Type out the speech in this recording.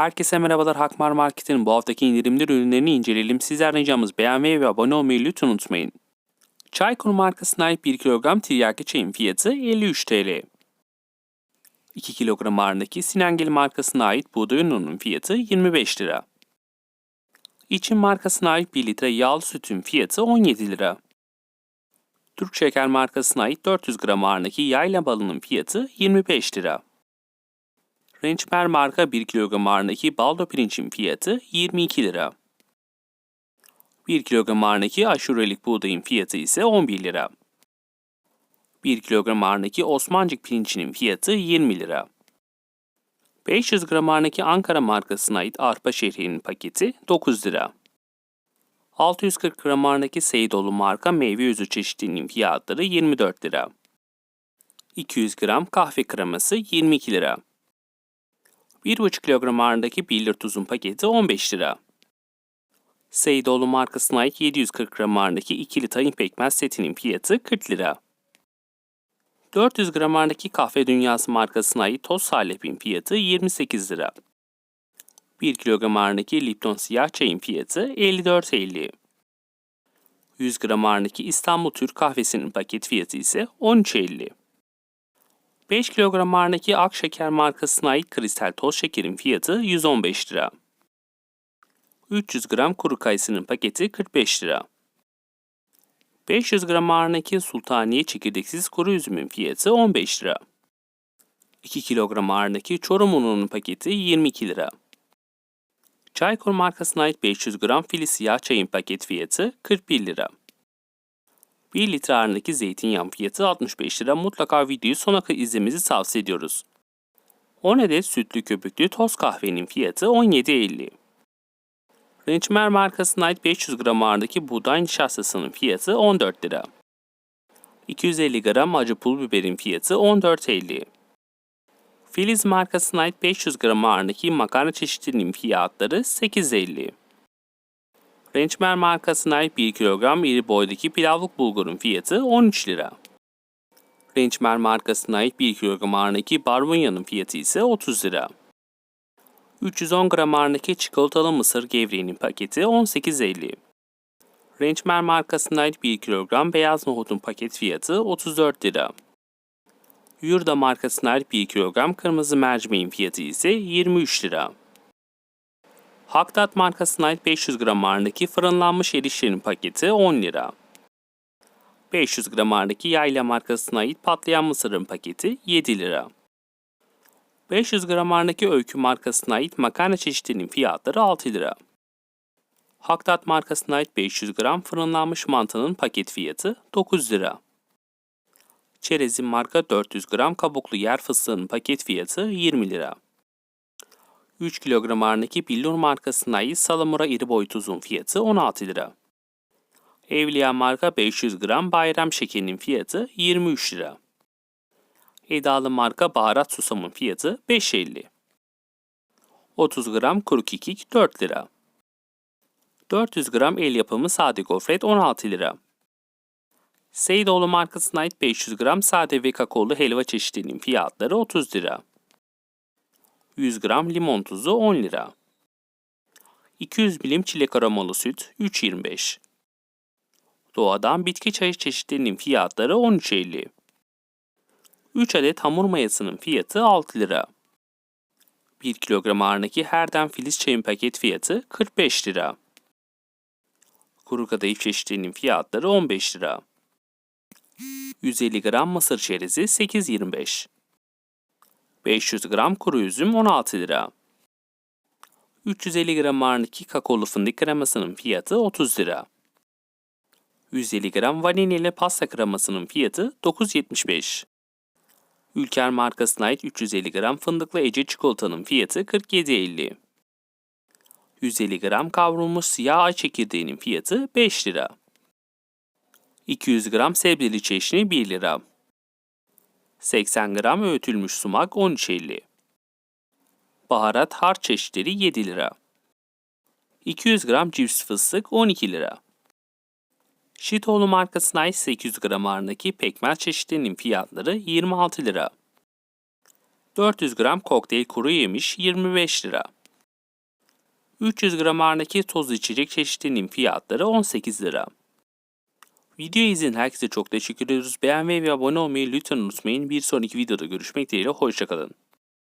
Herkese merhabalar Hakmar Market'in bu haftaki indirimli ürünlerini inceleyelim. Sizlerden ricamız beğenmeyi ve abone olmayı lütfen unutmayın. Çaykur markasına ait 1 kilogram tiryaki çayın fiyatı 53 TL. 2 kilogram ağırlığındaki Sinengil markasına ait buğday ununun fiyatı 25 lira. İçin markasına ait 1 litre yağlı sütün fiyatı 17 lira. Türk Şeker markasına ait 400 gram ağırlığındaki yayla balının fiyatı 25 lira. Rençmer marka 1 kilogram ağırlığındaki baldo pirincin fiyatı 22 lira. 1 kilogram ağırlığındaki aşurelik buğdayın fiyatı ise 11 lira. 1 kilogram ağırlığındaki Osmancık pirincinin fiyatı 20 lira. 500 gram ağırlığındaki Ankara markasına ait arpa şehriyinin paketi 9 lira. 640 gram ağırlığındaki Seydoğlu marka meyve yüzü çeşitliliğinin fiyatları 24 lira. 200 gram kahve kreması 22 lira. 1,5 kilogram ağırlığındaki Biller tuzun paketi 15 lira. Seydoğlu markasına ait 740 gram ağırlığındaki ikili tayin pekmez setinin fiyatı 40 lira. 400 gram ağırlığındaki Kahve Dünyası markasına ait toz salepin fiyatı 28 lira. 1 kilogram ağırlığındaki Lipton siyah çayın fiyatı 54.50. 100 gram ağırlığındaki İstanbul Türk kahvesinin paket fiyatı ise 13.50. 5 kilogram ağırlığındaki Akşeker markasına ait kristal toz şekerin fiyatı 115 lira. 300 gram kuru kayısının paketi 45 lira. 500 gram ağırlığındaki Sultaniye çekirdeksiz kuru üzümün fiyatı 15 lira. 2 kilogram ağırlığındaki Çorum ununun paketi 22 lira. Çaykur markasına ait 500 gram fili siyah çayın paket fiyatı 41 lira. 1 litre ağırlığındaki zeytinyağı fiyatı 65 lira. Mutlaka videoyu sona kadar izlemenizi tavsiye ediyoruz. 10 adet sütlü köpüklü toz kahvenin fiyatı 17.50. Rençmer markasına ait 500 gram ağırlığındaki buğday nişastasının fiyatı 14 lira. 250 gram acı pul biberin fiyatı 14.50. Filiz markasına ait 500 gram ağırlığındaki makarna çeşitlerinin fiyatları 8.50. Rençmer markasına ait 1 kilogram iri boydaki pilavlık bulgurun fiyatı 13 lira. Rençmer markasına ait 1 kilogram ağırlığındaki barbunya'nın fiyatı ise 30 lira. 310 gram ağırlığındaki çikolatalı mısır gevreğinin paketi 18.50. Rençmer markasına ait 1 kilogram beyaz nohutun paket fiyatı 34 lira. Yurda markasına ait 1 kilogram kırmızı mercimeğin fiyatı ise 23 lira. Haktat markasına ait 500 gram ağırlığındaki fırınlanmış erişlerin paketi 10 lira. 500 gram ağırlığındaki yayla markasına ait patlayan mısırın paketi 7 lira. 500 gram ağırlığındaki öykü markasına ait makarna çeşitlerinin fiyatları 6 lira. Haktat markasına ait 500 gram fırınlanmış mantının paket fiyatı 9 lira. Çerezin marka 400 gram kabuklu yer fıstığının paket fiyatı 20 lira. 3 kilogram ağırlığındaki Billur markasına ait salamura iri boy tuzun fiyatı 16 lira. Evliya marka 500 gram bayram şekerinin fiyatı 23 lira. Edalı marka baharat susamın fiyatı 5.50. 30 gram kuru kekik 4 lira. 400 gram el yapımı sade gofret 16 lira. Seydoğlu markasına ait 500 gram sade ve kakaolu helva çeşitlerinin fiyatları 30 lira. 100 gram limon tuzu 10 lira. 200 milim çilek aromalı süt 3.25. Doğadan bitki çayı çeşitlerinin fiyatları 13.50. 3 adet hamur mayasının fiyatı 6 lira. 1 kilogram ağırlığındaki herden filiz çayın paket fiyatı 45 lira. Kuru kadayıf çeşitlerinin fiyatları 15 lira. 150 gram mısır çerezi 8.25. 500 gram kuru üzüm 16 lira. 350 gram ağırlığındaki kakaolu fındık kremasının fiyatı 30 lira. 150 gram vanilyalı pasta kremasının fiyatı 9.75. Ülker markasına ait 350 gram fındıklı Ece çikolatanın fiyatı 47.50. 150 gram kavrulmuş siyah ay çekirdeğinin fiyatı 5 lira. 200 gram sebzeli çeşni 1 lira. 80 gram öğütülmüş sumak 13.50. Baharat harç çeşitleri 7 lira. 200 gram cips fıstık 12 lira. Şitoğlu markasına ait 800 gram ağırlığındaki pekmez çeşitlerinin fiyatları 26 lira. 400 gram kokteyl kuru yemiş 25 lira. 300 gram ağırındaki tozlu içecek çeşitlerinin fiyatları 18 lira. Video izleyen herkese çok teşekkür ediyoruz. Beğenmeyi ve abone olmayı lütfen unutmayın. Bir sonraki videoda görüşmek dileğiyle. Hoşçakalın.